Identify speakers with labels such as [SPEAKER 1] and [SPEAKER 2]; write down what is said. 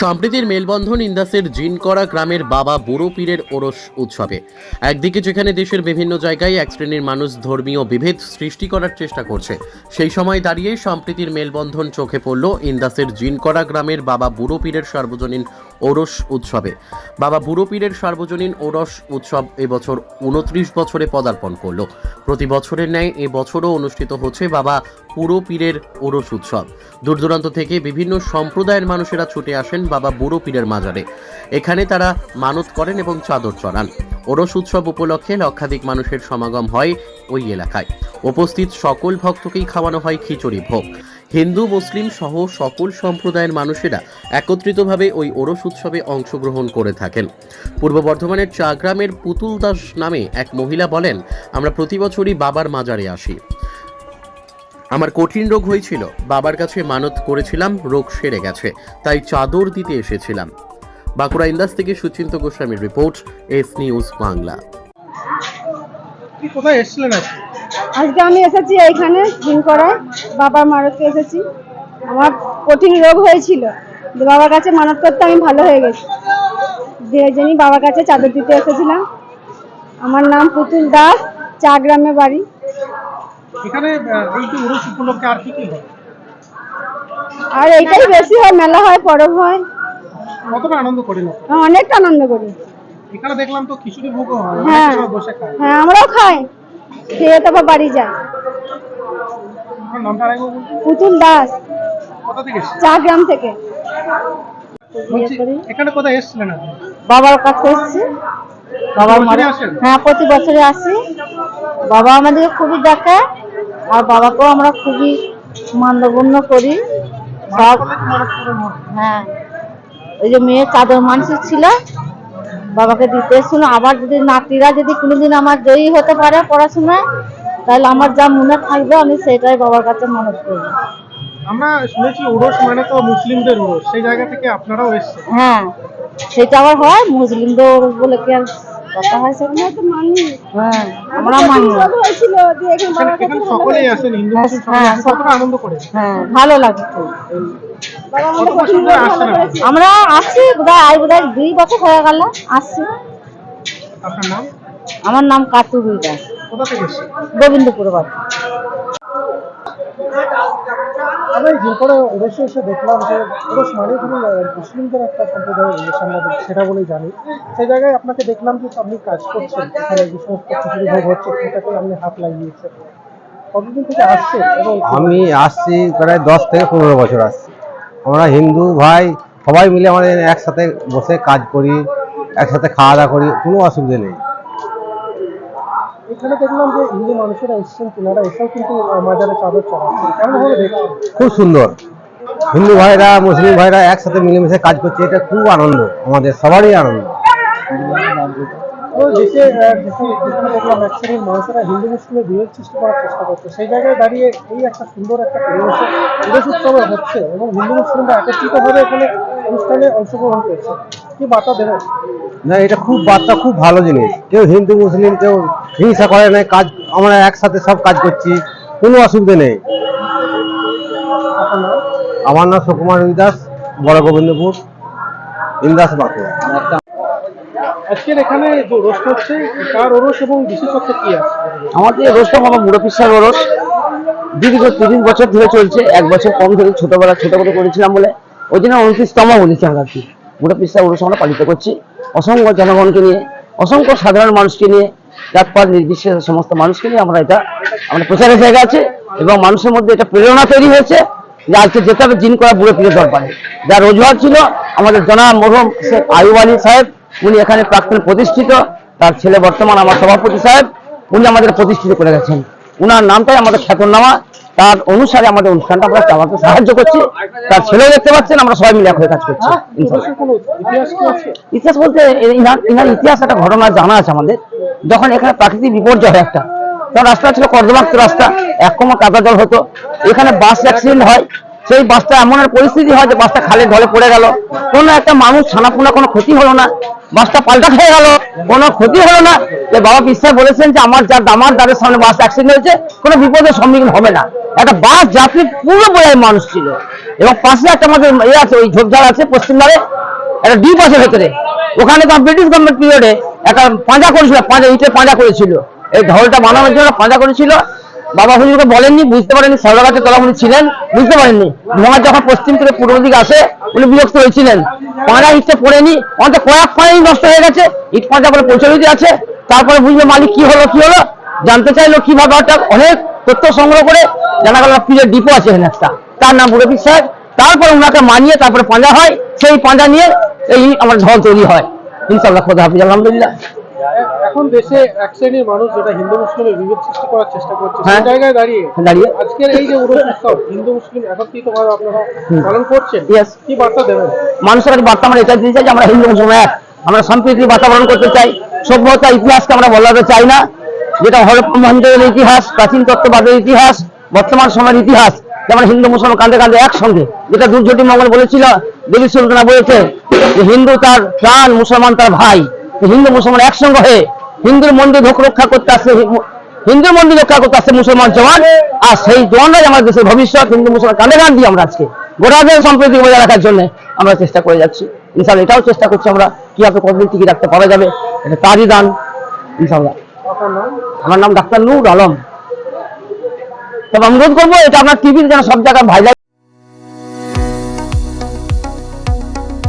[SPEAKER 1] সম্প্রীতির মেলবন্ধন ইন্দাসের জিনকড়া গ্রামের বাবা বুড়ো পীরের ওরস উৎসবে। একদিকে যেখানে দেশের বিভিন্ন জায়গায় এক শ্রেণির মানুষ ধর্মীয় বিভেদ সৃষ্টি করার চেষ্টা করছে, সেই সময় দাঁড়িয়ে সম্প্রীতির মেলবন্ধন চোখে পড়ল ইন্দাসের জিনকড়া গ্রামের বাবা বুড়ো পীরের সার্বজনীন ওরস উৎসবে। বাবা বুড়ো পীরের সার্বজনীন ওরস উৎসব এবছর উনত্রিশ বছরে পদার্পণ করল। প্রতি বছরের ন্যায় এবছরও অনুষ্ঠিত হচ্ছে বাবা পুরো পীরের ওরস উৎসব। দূর দূরান্ত থেকে বিভিন্ন সম্প্রদায়ের মানুষেরা ছুটে আসেন বাবা বুড়ো পীরের মাজারে। এখানে তারা মানত করেন এবং চাদর চড়ান। ওরস উৎসব উপলক্ষে লক্ষাধিক মানুষের সমাগম হয় ওই এলাকায়। উপস্থিত সকল ভক্তকেই খাওয়ানো হয় খিচুড়ি ভোগ। হিন্দু, মুসলিম সহ সকল সম্প্রদায়ের মানুষেরা একত্রিতভাবে ওই ওরস উৎসবে অংশগ্রহণ করে থাকেন। পূর্ব বর্ধমানের চাগ্রামের পুতুল দাস নামে এক মহিলা বলেন, আমরা প্রতি বছরই বাবার মাজারে আসি। আমার কঠিন রোগ হয়েছিল, বাবার কাছে মানত করেছিলাম, রোগ সেরে গেছে, তাই চাদর দিতে এসেছিলাম। বাঁকুড়া ইন্দাস থেকে সুচিন্ত গোস্বামীর রিপোর্ট, এস নিউজ বাংলা।
[SPEAKER 2] কোথায় এসেছিলেন আজকে?
[SPEAKER 3] আজকে আমি এসেছি এইখানে করায় বাবার মারতকে এসেছি। আমার কঠিন রোগ হয়েছিল। যে বাবার কাছে মানত করতে আমি ভালো হয়ে গেছি। যে জন্যই বাবার কাছে চাদর দিতে এসেছিলাম। আমার নাম পুতুল দাস চা গ্রামে বাড়ি।
[SPEAKER 2] এখানে এই যে উপলক্ষে আর কি কি হয়?
[SPEAKER 3] আর এইটাই বেশি হয় মেলা হয় পরব হয়।
[SPEAKER 2] কতটা আনন্দ করেন?
[SPEAKER 3] অনেকটা আনন্দ করি।
[SPEAKER 2] এখানে দেখলাম তো খিচুড়ি ভোগও হয়
[SPEAKER 3] হ্যাঁ।
[SPEAKER 2] বসে খায়।
[SPEAKER 3] হ্যাঁ আমরাও খাই। খেয়ে তারপর বাড়ি যাই।
[SPEAKER 2] আপনার নামটা আরেকবার বলুন।
[SPEAKER 3] পুতুল দাস।
[SPEAKER 2] কোথা থেকে এসেছেন?
[SPEAKER 3] চা গ্রাম থেকে।
[SPEAKER 2] বলছি এখানে কোথায় এসেছিলেন আপনি?
[SPEAKER 3] বাবার কাছে এসেছি। মারে
[SPEAKER 2] আসেন?
[SPEAKER 3] হ্যাঁ প্রতি বছরে আসি। বাবা আমাদেরকে খুবই দেখে আর বাবাকেও আমরা খুবই মান্যগণ্য করি। সব? হ্যাঁ ওই যে মেয়ে চাদর মানুষের ছিল বাবাকে দিতে শুনো আবার যদি নাতিরা যদি কোনোদিন আমার জয়ী হতে পারে পড়াশোনায় তাহলে আমার যা মনে থাকবে আমি সেটাই বাবার কাছে মনে করব
[SPEAKER 2] আমরা শুনেছি উরস মানে তো মুসলিমদের উরস সেই জায়গা থেকে আপনারাও এসেছেন।
[SPEAKER 3] হ্যাঁ সেটা আবার হয় মুসলিমদের বলে কি আর কথা হয় মানি হ্যাঁ আমরা মানি।
[SPEAKER 2] সকলেই আসেন হিন্দু
[SPEAKER 3] হ্যাঁ,
[SPEAKER 2] আনন্দ করে
[SPEAKER 3] হ্যাঁ ভালো লাগে? আমরা আসছি বোধহয় আজ বোধহয় দুই বছর হয়ে গেল আসছি। আমার নাম কাতু দাস গোবিন্দপুর বাড়ি।
[SPEAKER 2] আমরা যে করে উড়েছে এসে দেখলাম যে উড়স মানে আহ, মুসলিমদের একটা সম্প্রদায়ের উড়েস সেটা বলেই জানি। সেই জায়গায় আপনাকে দেখলাম যে আপনি কাজ করছেন এখানে যে সমস্ত খিচুড়ি ভোগ হচ্ছে সেটাতে আপনি হাত লাগিয়েছেন? কতদিন থেকে আসছেন এবং
[SPEAKER 4] আমি আসছি প্রায় দশ থেকে পনেরো বছর আসছি। আমরা হিন্দু ভাই সবাই মিলে আমাদের একসাথে বসে কাজ করি একসাথে খাওয়া দাওয়া করি কোনো অসুবিধা নেই।
[SPEAKER 2] এখানে দেখলাম যে হিন্দু মানুষেরা এসেছেন তিনারা এসেও কিন্তু মাজারে চাদর চড়াচ্ছেন। কেমন ভাবে দেখছেন?
[SPEAKER 4] খুব সুন্দর। হিন্দু ভাইরা মুসলিম ভাইরা একসাথে মিলেমিশে কাজ করছে এটা খুব আনন্দ আমাদের সবারই আনন্দ।
[SPEAKER 2] দেশে দেখলাম এক শ্রেণির মানুষেরা হিন্দু মুসলিমের বিরোধ সৃষ্টি করার চেষ্টা করছে সেই জায়গায় দাঁড়িয়ে এই একটা সুন্দর একটা পরিবেশে উৎসবে হচ্ছে এবং হিন্দু মুসলিমরা একত্রিতভাবে এখানে অনুষ্ঠানে অংশগ্রহণ করছে। কি বার্তা দেবেন?
[SPEAKER 4] না এটা খুব বার্তা খুব ভালো জিনিস। কেউ হিন্দু মুসলিম কেউ হিংসা করে না কাজ আমরা একসাথে সব কাজ করছি কোনো অসুবিধা নেই। আমার নাম সুকুমার দাস বড় গোবিন্দপুর ইন্দাস বাঁকুড়া।
[SPEAKER 2] আজকের এখানে যে রোস্ট হচ্ছে তার ওরস এবং বিশেষত্ব কি আছে?
[SPEAKER 5] আমাদের আমার মুড়ো পিসার দীর্ঘ তিরিশ বছর ধরে চলছে এক বছর কম ধরে ছোটবেলা ছোট করে করেছিলাম বলে। ওই জন্য উনত্রিশতম আর কি মুড়ো পিসার রোজ আমরা পালিত করছি। অসংখ্য জনগণকে নিয়ে, অসংখ্য সাধারণ মানুষকে নিয়ে, জাতপাত, নির্বিশেষে সমস্ত মানুষকে নিয়ে আমরা এটা, আমরা প্রচারের জায়গা আছে এবং মানুষের মধ্যে এটা প্রেরণা তৈরি হয়েছে যে আজকে যেতে হবে জিন করা বুড়ো পীরের দরবারে। যা রোজগার ছিল আমাদের জনাব মরহম শেখ আয়ুব আলী সাহেব, উনি এখানে প্রাক্তন প্রতিষ্ঠিত, তার ছেলে বর্তমান আমার সভাপতি সাহেব, উনি আমাদের প্রতিষ্ঠিত করে গেছেন। উনার নামটাই আমাদের খ্যাতনামা। তার অনুসারে আমাদের অনুষ্ঠানটা আমরা চালাতে সাহায্য করছি। তার ছেলে দেখতে পাচ্ছেন, আমরা সবাই মিলে এক কাজ করছি।
[SPEAKER 2] ইতিহাস
[SPEAKER 5] বলতে ইনার ইতিহাস একটা ঘটনা জানা আছে আমাদের। যখন এখানে প্রাকৃতিক বিপর্যয় হয় একটা, তখন রাস্তা ছিল কর্দমাক্ত রাস্তা, এক কমা কাদা জল হতো। এখানে বাস অ্যাক্সিডেন্ট হয় সেই বাসটা এমন এক পরিস্থিতি হয় যে বাসটা খালে ঢলে পড়ে গেল। কোনো একটা মানুষ ছানাপুনা, কোনো ক্ষতি হলো না। বাসটা পাল্টা খেয়ে গেল। কোনো ক্ষতি হলো না। যে বাবা বিশ্বাস বলেছেন যে আমার যার আমার দ্বারের সামনে বাস অ্যাক্সিডেন্ট হয়েছে, কোনো বিপদের সম্মুখীন হবে না। একটা বাস যাত্রী পুরো বোঝায় মানুষ ছিল। এবং পাশে একটা আমাদের ইয়ে আছে, ওই ঝোপঝাড় আছে পশ্চিমবারে, একটা ডিপ আছে ভেতরে। ওখানে তো ব্রিটিশ গভর্নমেন্ট পিরিয়ডে একটা পাঁজা করেছিল, পাঁজা ইটের পাঁজা করেছিল। এই ঢলটা বানানোর জন্য পাঁজা করেছিল। বাবা হুজুরকে বলেননি, বুঝতে পারেননি শেওড়া গাছের তলা উনি ছিলেন, বুঝতে পারেননি। মহাজ যখন পশ্চিম থেকে পূর্ব দিকে আসে, উনি বিরক্ত হয়েছিলেন। পাঁড়া ইটটা পড়েনি, অন্তত কয়েক পাঁড়াই নষ্ট হয়ে গেছে, ইট পাঁচা করে প্রচলিত আছে। তারপরে বুঝলো মালিক কি হলো কি হলো? জানতে চাইলো কীভাবে ওটা অনেক তথ্য সংগ্রহ করে, জানা গেল পীরের ডিপো আছে এখানে একটা। তার নাম মুরব্বী সাহেব। তারপরে ওনাকে মানিয়ে তারপরে পাঁজা হয়, সেই পাঁজা নিয়ে এই আমার ঢল তৈরি হয়। ইনশাল্লাহ খোদা হাফিজ, আলহামদুলিল্লাহ।
[SPEAKER 2] এখন দেশে এক শ্রেণির মানুষ যেটা হিন্দু মুসলিমের বিভেদ সৃষ্টি করার চেষ্টা করছে সেই
[SPEAKER 5] হ্যাঁ।
[SPEAKER 2] জায়গায় দাঁড়িয়ে
[SPEAKER 5] দাঁড়িয়ে।
[SPEAKER 2] আজকের এই যে উরস উৎসব হিন্দু মুসলিম একত্রিত ভাবে আপনারা পালন করছেন কি বার্তা দেবেন?
[SPEAKER 5] মানুষের কাছে বার্তা আমরা এটা দিতে চাই যে আমরা হিন্দু মুসলমান এক। আমরা সম্প্রীতির বাতাবরণ করতে চাই। সভ্যতা ইতিহাসকে আমরা বলাতে চাই না। যেটা হরপ্পা মহেন্দ্রের ইতিহাস প্রাচীন তত্ত্ববাদের ইতিহাস বর্তমান সময়ের ইতিহাস যেমন হিন্দু মুসলমান কাঁধে কাঁধে একসঙ্গে। যেটা দুর্যোটি মঙ্গল বলেছিল দেবী সুলতানা বলেছে যে হিন্দু তার প্রাণ মুসলমান তার ভাই। হিন্দু মুসলমান একসঙ্গে হয়ে হিন্দুর মন্দির রক্ষা করতে আসছে হি- হিন্দুর মন্দির রক্ষা করতে আসছে মুসলমান জওয়ান, আর সেই জওয়ানরাই আমাদের দেশের ভবিষ্যৎ, হিন্দু মুসলমান কাঁধে কাঁধ দিয়ে আমরা আজকে গোটা দেশ সম্প্রীতি বজায় রাখার জন্য আমরা চেষ্টা করে যাচ্ছি। ইনশাল্লাহ এটাও চেষ্টা করছি আমরা, কীভাবে কতদিন টিকে রাখতে পারা যাবে, এটা তারই দান ইনশাল্লাহ আমার নাম ডাক্তার নুর আলম। তবে অনুরোধ করব, এটা আপনার টিভির যেন সব জায়গায় ভাইরাল